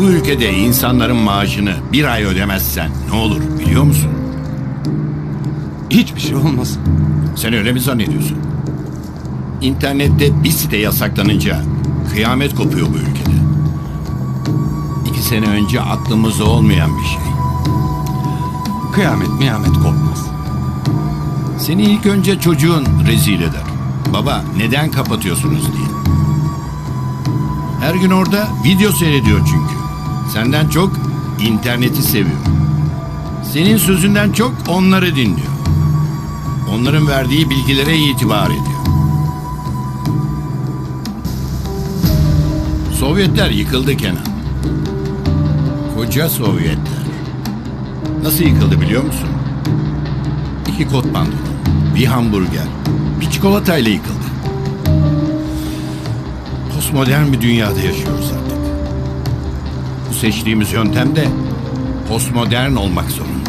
Bu ülkede insanların maaşını bir ay ödemezsen ne olur biliyor musun? Hiçbir şey olmaz. Sen öyle mi zannediyorsun? İnternette bir site yasaklanınca kıyamet kopuyor bu ülkede. İki sene önce aklımızda olmayan bir şey. Kıyamet miyamet kopmaz. Seni ilk önce çocuğun rezil eder. Baba neden kapatıyorsunuz diye. Her gün orada video seyrediyor çünkü. Senden çok interneti seviyor. Senin sözünden çok onları dinliyor. Onların verdiği bilgilere itibar ediyor. Sovyetler yıkıldı Kenan. Koca Sovyetler. Nasıl yıkıldı biliyor musun? İki kot pantolon, bir hamburger, bir çikolatayla yıkıldı. Postmodern bir dünyada yaşıyoruz artık. Seçtiğimiz yöntem de postmodern olmak zorunda.